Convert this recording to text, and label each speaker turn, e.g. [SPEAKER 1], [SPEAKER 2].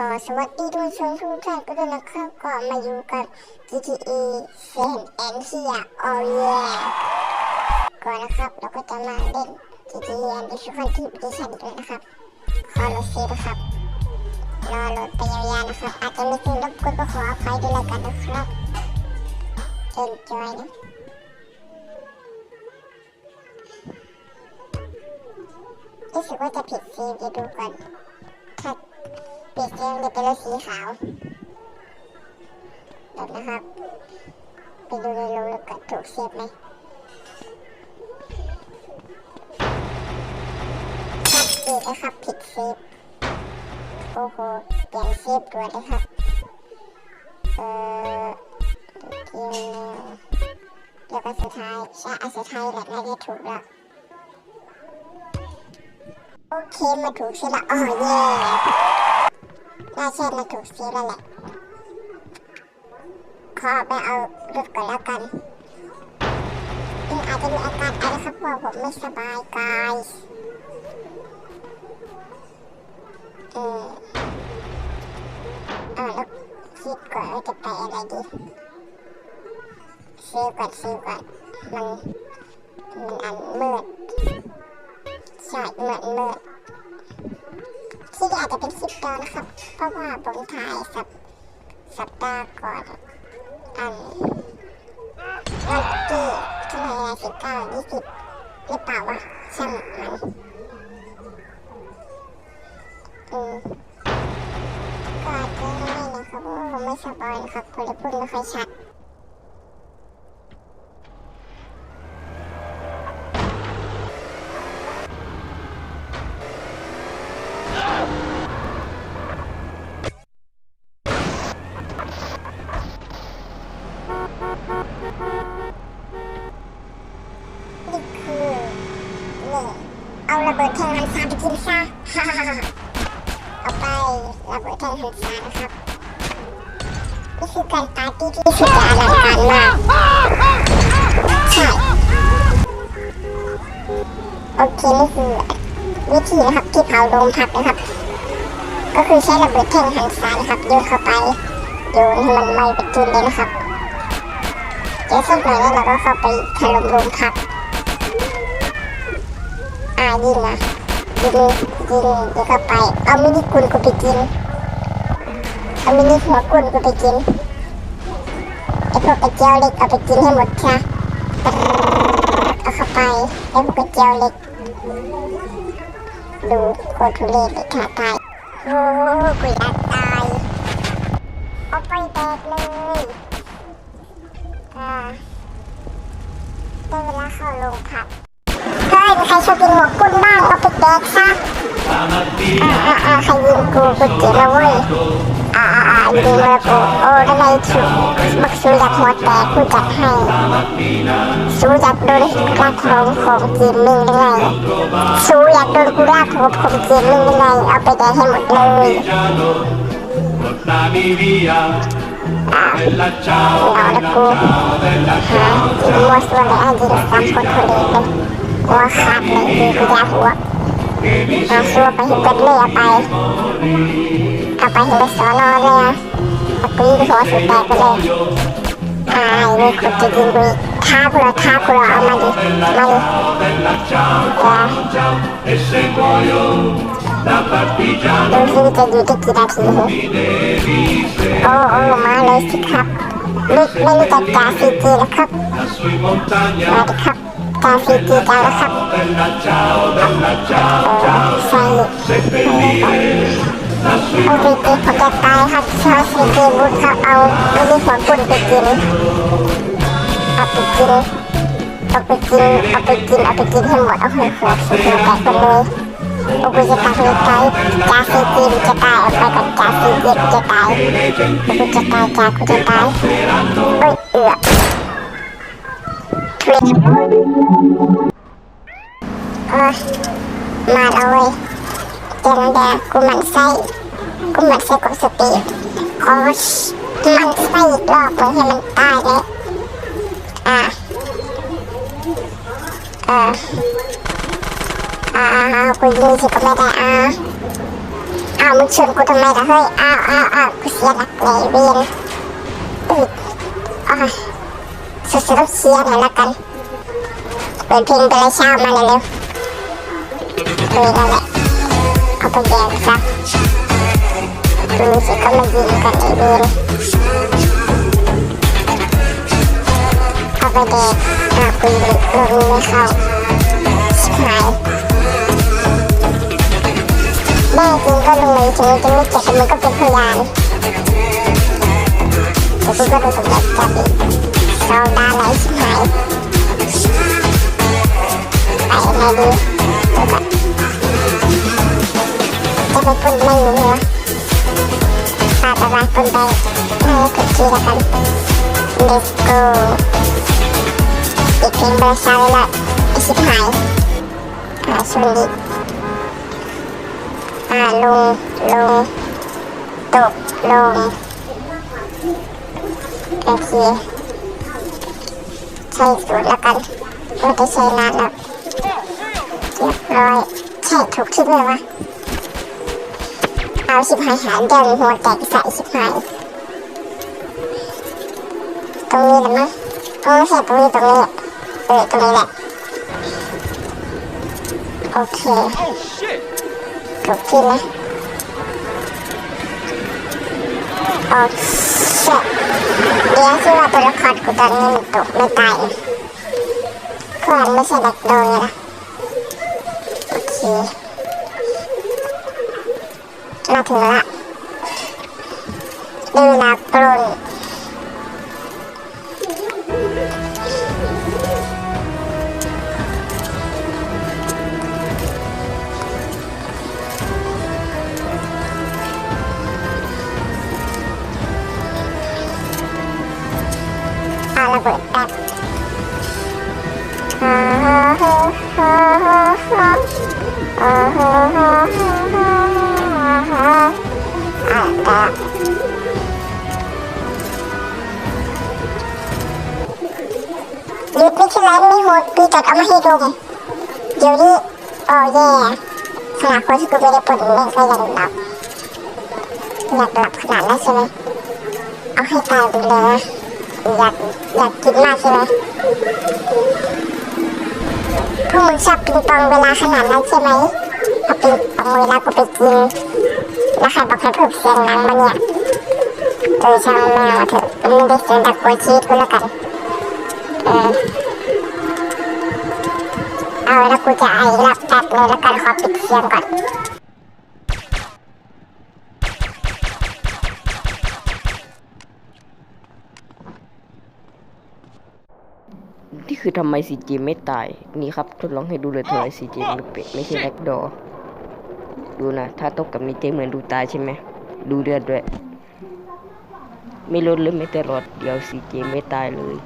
[SPEAKER 1] ก็สวัสดีทุกชมทุกท่านก็ด้วยนะครับก็มาอยู่กับ GTA San Andreas Oh yeah ก่อนะครับเราก็จะมาเล่น GTA Edition ที่ Edition อีกแล้วยนะครับขอรถเซฟนะครับรอโหลดไปยาวๆนะครับ อาจจะมีเสิ่งรบกวนก็ขออภัยด้วยแล้วกันนะครับ Enjoy นะรู้สึกว่าจะผิดซีนจะดูก่อน ปิดเองจะเป็นรถสีขาวแบบนะครับ ไปดูในโรงแล้วก็ถูกเสียบไหมชัดเจนนะครับผิดเซฟโอ้โหเปลี่ยนเซฟด่วนเลยครับ เอ่อดูเกมเดี๋ยวก็สุดท้ายใช่อันสุดท้ายแหละน่าจะถูกแล้วโอเคมาถูกเสียละอ๋อเย่ น่าใช่มาถูกสีแล้วแหละ ขอไปเอารถก่อนแล้วกันอืมอาจจะมีอาการอะไรครับว่าผมไม่สบายกายเออเออแล้วคิดก่อนว่าจะไปอะไรดีซื้อก่อนซื้อก่อนมันมันอันมืดใช่เหมือนมืด ที่อาจจะเป็นคลิปเดิมนะครับ เพราะว่าผมถ่ายสัปสัปดาห์ก่อนอันวันที่เท่าไหร่นะสิบเก้ายี่สิบหรือเปล่าวะช่างมันอืมก็อาจจะไม่นะครับผมไม่สบายนะครับผมเลยพูดไม่ค่อยชัด นี่คือนี่ เอาระเบิดแทงหันซาไปกินซะฮ่าฮ่าฮ่าเอาไประเบิดแทงหันซานะครับนี่คือการปาร์ตี้ที่สุดจะอลังการมากใช่โอเคนี่คือวิธีนะครับที่เผาโรงพักนะครับ ก็คือใช้ระเบิดแทงหันซานะครับโยนเข้าไปโยนให้มันไหม้ไปกินเลยนะครับเดี๋ยวสักหน่อยแล้วเราก็เข้าไปถล่มโรงพัก อ่ายิงนะยิงยิงเดี๋ยวก็ไป เอามินิกุลกูไปกิน เอามินิหัวกุลกูไปกินไอพวกกระเจียวเล็กเอาไปกินให้หมดค่ะเอาเข้าไปไอพวกกระเจียวเล็ก ดูโคตรทุเรศเลยค่ะตายโอ้โหกูอยากตายเอาไปแตกเลยอ่าได้เวลาเข้าโรงพัก ใครชอบกินหัวกุ้งบ้างเอาไปแดกซะอ่าอ่าอ่าใครยิงกูกูเจ็บแล้วเว้ยอ่าอ่าอ่ายิงแล้วกูโอ้ทำไมชูบักชูอยากหัวแตกกูจัดให้ชูอยากโดนลากของของจีนมึงยังไงชูอยากโดนกูลากของของจีนมึงยังไงเอาไปแดกให้หมดเลยอ่าเอาละกู
[SPEAKER 2] ciao, bella
[SPEAKER 1] หายิงมัวส่วนเลยอะยิงซ้ำคนคนเลยเป็น หัวขาดเลยยิงกูยาหัวเอาซัวไปให้เบิดเลยเอาไปเอาไปให้ไปสอนอเลยอะตะกี้หัวสุดแตกไปเลยอายนี่คนจะยิงกูอีกท้ากูเหรอท้ากูเหรอเอามาดิมาดิ
[SPEAKER 2] bella ciao,
[SPEAKER 1] จ้า
[SPEAKER 2] ciao, e se muoio da partigiano
[SPEAKER 1] ดูซิจะอยู่ได้กี่นาทีโอ้โอ้มาเลยสิครับไม่ไม่รู้จักกาซีจีแล้วครับมาดิครับ กาซีจีจ้าแล้วครับ
[SPEAKER 2] bella ciao, bella ciao,
[SPEAKER 1] เออใส่
[SPEAKER 2] seppellire la sui
[SPEAKER 1] เอาซีจีผมจะตายครับชอบซีจีบุกครับเอาไม่ได้หัวกุ่นไปกินเอาไปกินเอาไปกินเอาไปกินเอาไปกินให้หมดเอาใหัวหัวสุดแตกไปเลยโอ้กูจะตายเลยตายกาซีจีมันจะตายเอาไปกับกาซีจีกูจะตายกูจะตายกากูจะตายเอ้ยเอือ ทุเรศเอ้ยมาแล้วเว้ยเจนแดงกูหมันไส้กูหมันไส้กับสติขอมันไส้อีกรอบเพื่อให้มันตายเลยอะเอออ่าอ่ากูยิงสิก็ไม่ได้อะอ้าวมึงชนกูทำไมล่ะเฮ้ยอ้าวอ้าวอ้าวกูเสียหลักเลยเวียนอืดอ่ะสุดๆต้องเชียร์หน่อยละกันเปิดเพลงไปเลยเช้ามาเร็วๆเลยนั่นแหละเอาไปแดงซะดูสิก็มายิงกันไอ้เวียนเอาไปแดงอะกูยิงลงไม่เข้าชิบหายแม่จริงก็ลงเลยถึงจะไม่เจ็บแต่มันก็เป็นพยานแต่กูก็รู้สึกแบบจับอีก เราดาไหลชิบหายไปยังไงดีแล้วก็จะไปปุ่นไม่รู้เหรอปาตะวันปุ่นไปให้คุกกี้ละกัน let's go อีกเพลงเบอร์ชาเลยละไอชิบหายอ่าชวนดิอ่าลงลงตกลงโอเค ใช้สูตรแล้วกันไม่ได้ใช้นานแล้วเรียบร้อยใช่ถูกที่เลยวะเอาสิบหายหารเดินหัวแตกใส่สิบหายตรงนี้แหละมั้งโอ้ไม่ใช่ตรงนี้ตรงนี้เออตรงนี้แหละโอเคถูกที่นะโอเคเดี๋ยวที่ว่าตัวละ ครกูตอนนี้ตกไม่ตายนะเพื่อนไม่ใช่เด็กโดยนะโอเคมาถึงละได้เวลา ระเบิดแป๊บอ่าฮะฮะฮะฮะฮะอ่าฮะฮะฮะฮะฮะอ่าได้หยุดไม่ใช่ไรไม่โหดพี่จัดเอามาให้ดูไงเดี๋ยวนี้โอ้แย่ขนาดคนที่กูไม่ได้ปลดแม่งก็ยังหลับอยากหลับขนาดนั้นใช่ไหมเอาให้ตายไปเลยนะ อยากอยากกินมากใช่ไหมพวกมึงชอบปิงปองเวลาขนาดนั้นใช่ไหมเอาปิงปองเวลากูไปกินแล้วใครบอกให้พิ่มเสียงนังมาเนี่ยเออช่างแมวเถอะมันไม่ได้เสียงดักกว่าชีสกูแล้วกันเออเอาแล้วกูจะไอรับแป๊บนึงแล้วกันขอปิดเสียงก่อน
[SPEAKER 3] นี่คือทำไมซีจีไม่ตาย นี่ครับทดลองให้ดูเลยทำไมซีจีไม่เป็นไม่ใช่แบ็กดอดูนะ ถ้าตกกับนี่เจเหมือนดูตายใช่ไหม ดูเดือดด้วย ไม่ลดเลยไม่แต่รอดเดียวซีจีไม่ตายเลย